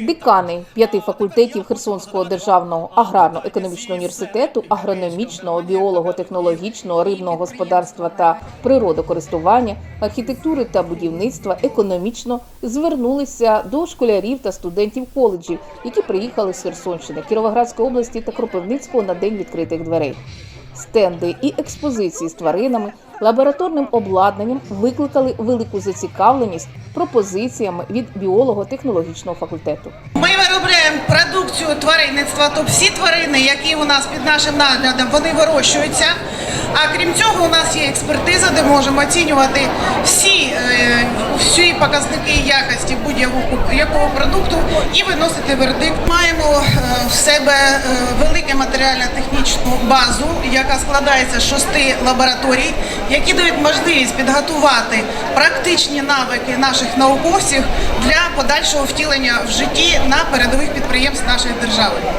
Декани п'яти факультетів Херсонського державного аграрно-економічного університету, агрономічного, біолого-технологічного, рибного господарства та природокористування, архітектури та будівництва економічно звернулися до школярів та студентів коледжів, які приїхали з Херсонщини, Кіровоградської області та Кропивницького на день відкритих дверей. Стенди і експозиції з тваринами, лабораторним обладнанням викликали велику зацікавленість пропозиціями від біолого-технологічного факультету. Ми виробляємо продукцію тваринництва, тобто всі тварини, які у нас під нашим наглядом, вони вирощуються. А крім цього, у нас є експертиза, де можемо оцінювати всі, е, всі показники якості будь-якого якого продукту і виносити вердикт. Маємо е, в себе е, велику матеріально-технічну базу, яка складається з шести лабораторій, які дають можливість підготувати практичні навики наших науковців для подальшого втілення в житті на передових підприємств нашої держави.